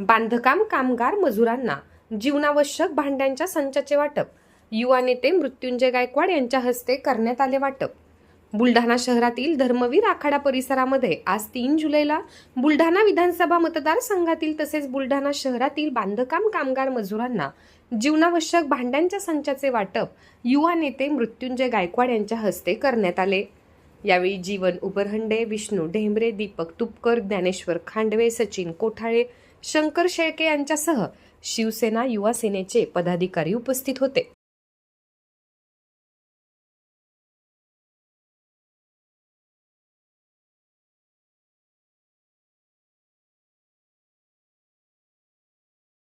बांधकाम कामगार मजुरांना जीवनावश्यक भांड्यांच्या संचाचे वाटप युवा नेते मृत्युंजय गायकवाड यांच्या हस्ते करण्यात आले वाटप. बुलढाणा शहरातील धर्मवीर आखाडा परिसरामध्ये आज तीन जुलैला बुलढाणा विधानसभा मतदारसंघातील तसेच बुलढाणा शहरातील बांधकाम कामगार मजुरांना जीवनावश्यक भांड्यांच्या संचाचे वाटप युवा नेते मृत्युंजय गायकवाड यांच्या हस्ते करण्यात आले. यावेळी जीवन उबरहंडे विष्णू ढेंबरे दीपक तुपकर ज्ञानेश्वर खांडवे सचिन कोठाळे शंकर शेळके यांच्यासह शिवसेना युवा सेनेचे पदाधिकारी उपस्थित होते.